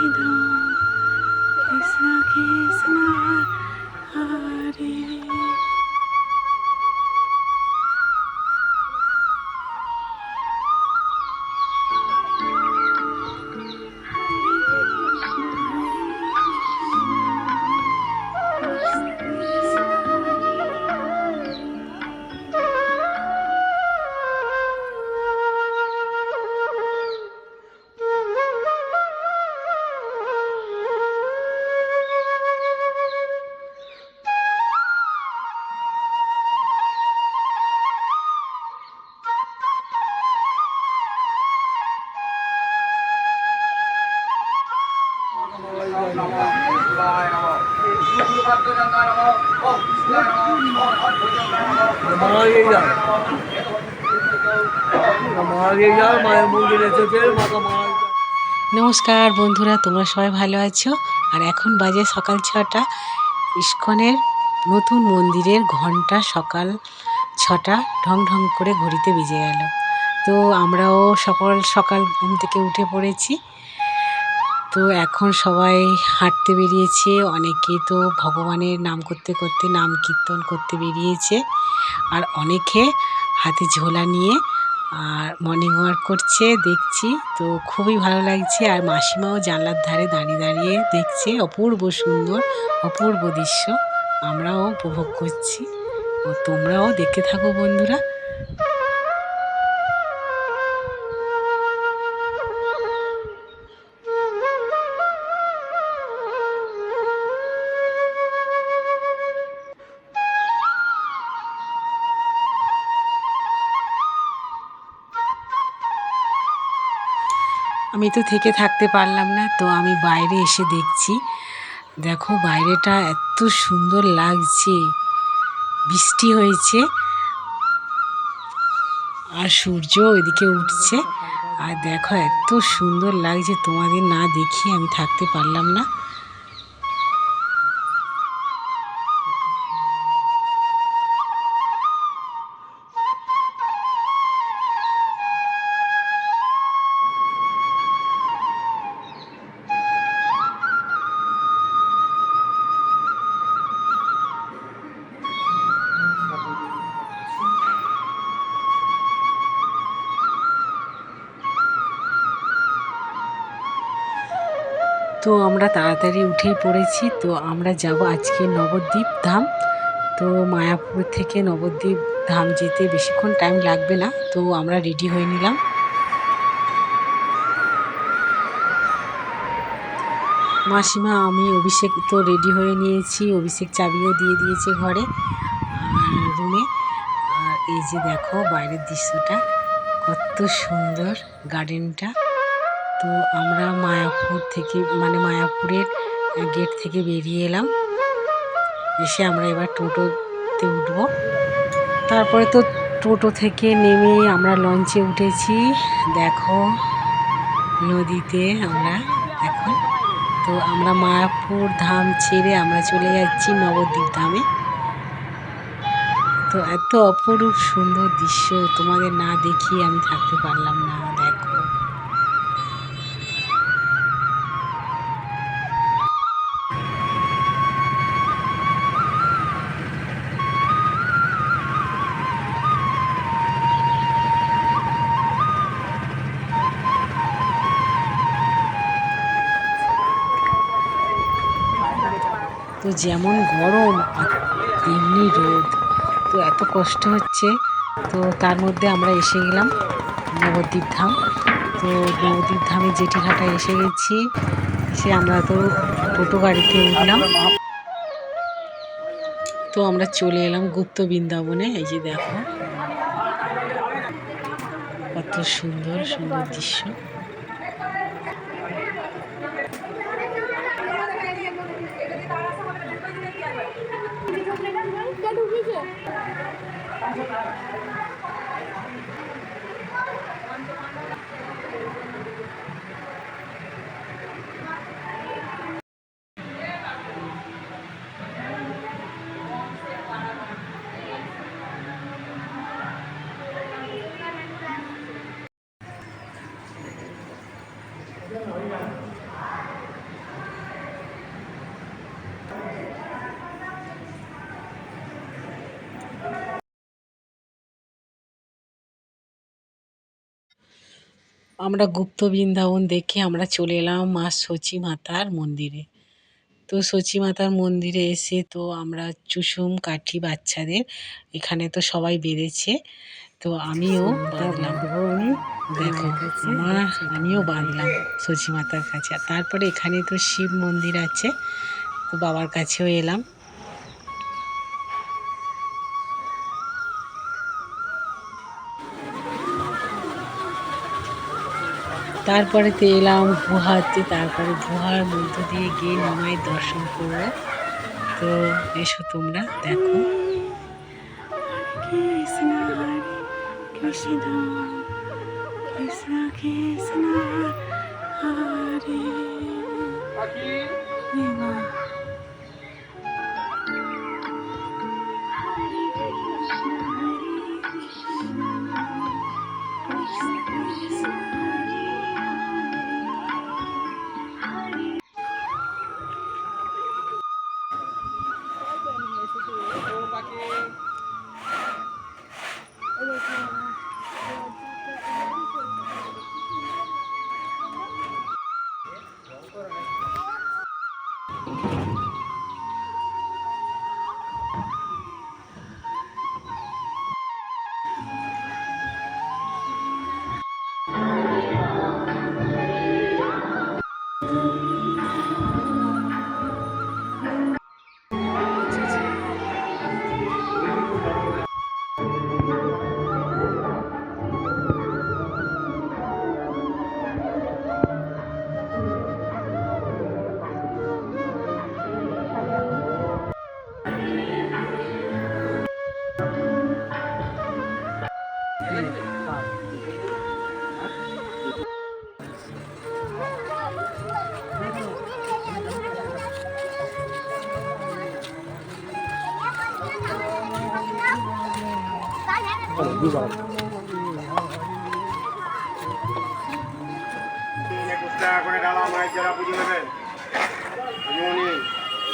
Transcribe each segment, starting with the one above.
কৃষ্ণ কৃষ্ণ কৃষ্ণ হরে নমস্কার বন্ধুরা, তোমরা সবাই ভালো আছো? আর এখন বাজে সকাল ছটা। ইস্কনের নতুন মন্দিরের ঘণ্টা সকাল ছটা ঢং ঢং করে ঘড়িতে বেজে গেল। তো আমরাও সকাল সকাল ঘুম থেকে উঠে পড়েছি। তো এখন সবাই হাঁটতে বেরিয়েছে। অনেকে তো ভগবানের নাম করতে করতে নাম কীর্তন করতে বেরিয়েছে। আর অনেকে হাতে ঝোলা নিয়ে আর মর্নিং ওয়াক করছে, দেখছি। তো খুবই ভালো লাগছে। আর মাসিমাও জানলার ধারে দাঁড়িয়ে দাঁড়িয়ে দেখছে। অপূর্ব সুন্দর, অপূর্ব দৃশ্য। আমরাও উপভোগ করছি। ও তোমরাও দেখতে থাকো বন্ধুরা। আমি তো থেকে থাকতে পারলাম না, তো আমি বাইরে এসে দেখছি। দেখো, বাইরেটা এত সুন্দর লাগছে। বৃষ্টি হয়েছে আর সূর্য ওইদিকে উঠছে। আর দেখো, এত সুন্দর লাগছে। তোমাদের না দেখিয়ে আমি থাকতে পারলাম না। তো আমরা তাড়াতাড়ি উঠেই পড়েছি। তো আমরা যাব আজকে নবদ্বীপ ধাম। তো মায়াপুর থেকে নবদ্বীপ ধাম যেতে বেশিক্ষণ টাইম লাগবে না। তো আমরা রেডি হয়ে নিলাম। মাসিমা, আমি, অভিষেক তো রেডি হয়ে নিয়েছি। অভিষেক চাবিও দিয়ে দিয়েছে ঘরে আর রুমে আর এই যে দেখো, বাইরের দৃশ্যটা। কত সুন্দর গার্ডেনটা তো আমরা মায়াপুর থেকে মানে মায়াপুরের গেট থেকে বেরিয়ে এলাম। এসে আমরা এবার টোটোতে উঠব। তারপরে তো টোটো থেকে নেমে আমরা লঞ্চে উঠেছি। দেখো, নদীতে আমরা এখন। তো আমরা মায়াপুর ধাম ছেড়ে আমরা চলে যাচ্ছি নবদ্বীপ ধামে। তো এত অপরূপ সুন্দর দৃশ্য তোমাদের না দেখিয়ে আমি থাকতে পারলাম না। যেমন গরম আর তেমনি রোদ। তো এত কষ্ট হচ্ছে। তো তার মধ্যে আমরা এসে গেলাম নবদ্বীপ ধাম। তো নবদ্বীপ ধামে জেঠিঘাটায় এসে গেছি। এসে আমরা তো টোটো গাড়িতে উঠলাম। তো আমরা চলে এলাম গুপ্ত বৃন্দাবনে। এই যে দেখো, কত সুন্দর সুন্দর দৃশ্য। আমরা গুপ্ত বৃন্দাবন দেখে আমরা চলে এলাম মা সচী মাতার মন্দিরে। তো সচী মাতার মন্দিরে এসে তো আমরা চুষুম কাঠি বাচ্চাদের এখানে তো সবাই বেড়েছে তো আমিও বাঁধলাম। দেখো, আমার আমিও বাঁধলাম সচী মাতার কাছে। তারপরে এখানে তো শিব মন্দির আছে। তো বাবার কাছেও এলাম। তারপরে তো এলাম গুহাতে তারপরে গুহার মধ্য দিয়ে গিয়ে নিমাইয়ের দর্শন করব তো এসো তোমরা দেখো। কৃষ্ণ কৃষ্ণ কৃষ্ণ কৃষ্ণ হরে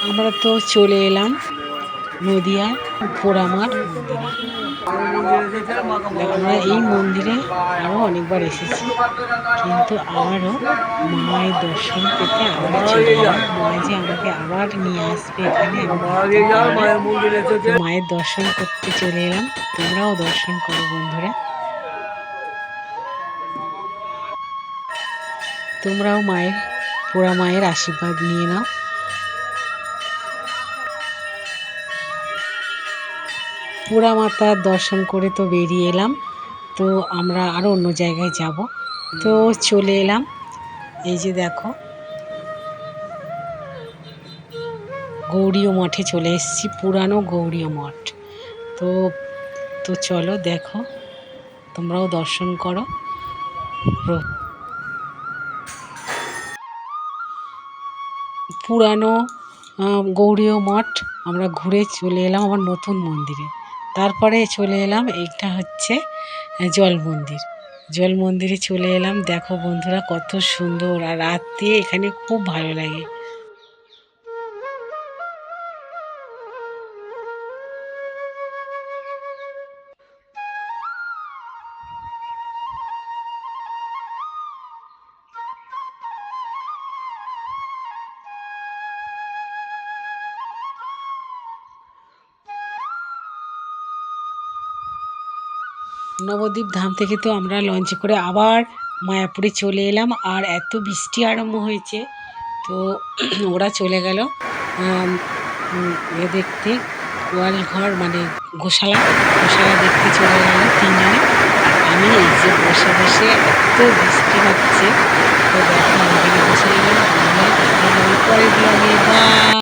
আমরা তো চলে এলাম নদিয়া। পোড়ামার মাথা আমরা এই মন্দিরে আরও অনেকবার এসেছি। কিন্তু আবারও মায়ের দর্শন পেতে আবার যে আমাকে আবার নিয়ে আসবে এখানে মায়ের দর্শন করতে চলে এলাম। তোমরাও দর্শন করো বন্ধুরা। তোমরাও মায়ের, পোড়া মায়ের আশীর্বাদ নিয়ে নাও। পোড়া মাতার দর্শন করে তো বেরিয়ে এলাম। তো আমরা আরও অন্য জায়গায় যাব। তো চলে এলাম। এই যে দেখো। গৌরীয় মঠে চলে এসেছি, পুরানো গৌরীয় মঠ। তো তো চলো দেখো, তোমরাও দর্শন করো। প্র- পুরানো গৌরীয় মঠ। আমরা ঘুরে চলে এলাম আবার নতুন মন্দিরে। তারপরে চলে এলাম, এইটা হচ্ছে জল মন্দির। জল মন্দিরে চলে এলাম। দেখো বন্ধুরা কত সুন্দর, আর রাত্রে এখানে খুব ভালো লাগে। নবদ্বীপ ধাম থেকে তো আমরা লঞ্চে করে আবার মায়াপুরে চলে এলাম আর এত বৃষ্টি আরম্ভ হয়েছে। তো ওরা চলে গেল। এ দেখতে গোয়াল ঘর মানে গোশালা। গোশালা দেখতে চলে গেল তিনজনে। আমি এই যে বসে বসে এত বৃষ্টি হচ্ছে। তো দেখো আমি বসে গেলাম পরে ব্লগে বা